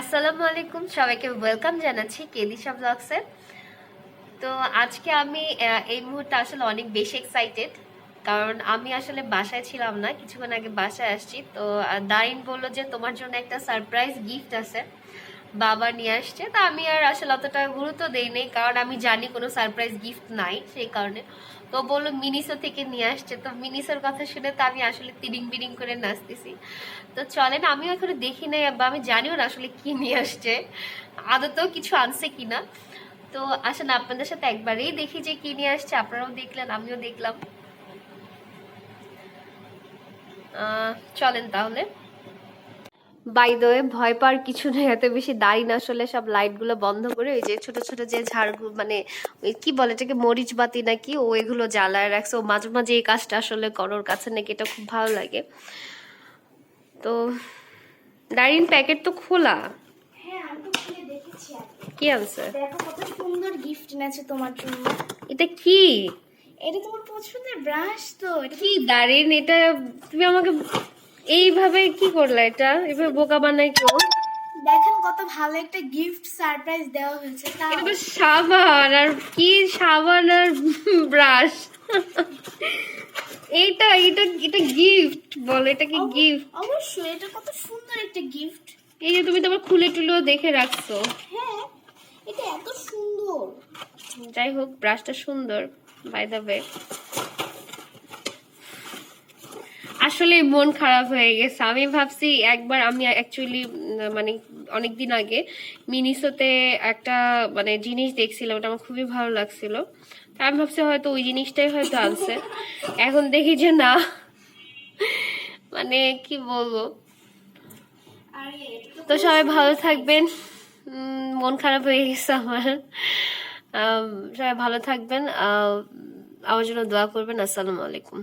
আসসালামু আলাইকুম, সবাইকে ওয়েলকাম জানাচ্ছি কেদিশা ব্লগসে তো আজকে আমি এই মুহূর্তে আসলে অনেক বেশি এক্সাইটেড কারণ আমি আসলে বাসায় ছিলাম না, কিছুক্ষণ আগে বাসায় আসছি। তো দারিন বলল যে তোমার জন্য একটা সারপ্রাইজ গিফট আছে। বাবা নিয়ে আসছে, তা আমি আর আসলে অতটা গুরুত্ব দেই নাই, কারণ আমি জানি কোনো সারপ্রাইজ গিফট নাই সেই কারণে। তো বলল মিনিসো থেকে নিয়ে আসছে, তো মিনিসোর কথা শুনে তো আমি আসলে তিরিং বিরিং করে নাচতেছি। তো চলেন, আমিও এখনও দেখি নাই বা আমি জানিও না আসলে কি নিয়ে আসছে। আদতেও কিছু আনছে কিনা তো আসেন, আপনাদের সাথে একবারেই দেখি যে কি নিয়ে আসছে, আপনারাও দেখলেন, আমিও দেখলাম। চলেন তাহলে। বাই দ্য ভয় পাওয়ার কিছু নেই এত বেশি দাঁড়িয়ে না আসলে সব লাইটগুলো বন্ধ করে ওই যে ছোট ছোট যে ঝাড়গুলো মানে ওই কি বলে এটাকে মরিচ বাতি নাকি ও এগুলো জ্বালায় রাখছে। ও মাঝে মাঝে এই কাজটা আসলে করোর কাছে নাকি এটা খুব ভালো লাগে। তো ডাইরিন প্যাকেট তো খোলা। হ্যাঁ কি। আনছে দেখো কত সুন্দর গিফট এনেছে তোমার জন্য। এটা কি? এটা তোমার পছন্দের ব্রাশ তো এটা কি দাঁড়িন এটা তুমি আমাকে এইভাবে কি করলা এটা? এভাবে বোকা বানাই কেউ? দেখেন কত ভালো একটা গিফট সারপ্রাইজ দেওয়া হয়েছে তাও। এটা তো সাবান আর কি সাবান আর ব্রাশ এইটা এটা এটা গিফট বল এটা কি গিফট অবশ্যই এটা কত সুন্দর একটা গিফট এই যে তুমি তোমার খুলে টুলেও দেখে রাখছো। হ্যাঁ এটা এত সুন্দর। যাই হোক ব্রাশটা সুন্দর বাই দ্য ওয়ে আসলে মন খারাপ হয়ে গেছে। আমি ভাবছি একবার আমি অ্যাকচুয়ালি মানে অনেক দিন আগে মিনিসোতে একটা মানে জিনিস দেখছিলাম, ওটা আমার খুবই ভালো লাগছিল। তা আমি ভাবছি হয়তো ওই জিনিসটাই হয়তো আনছে। এখন দেখি যে না। মানে কি বলব? তো সবাই ভালো থাকবেন। মন খারাপ হয়ে গেছে আমার। সবাই ভালো থাকবেন। আমার জন্য দোয়া করবেন। আসসালামু আলাইকুম।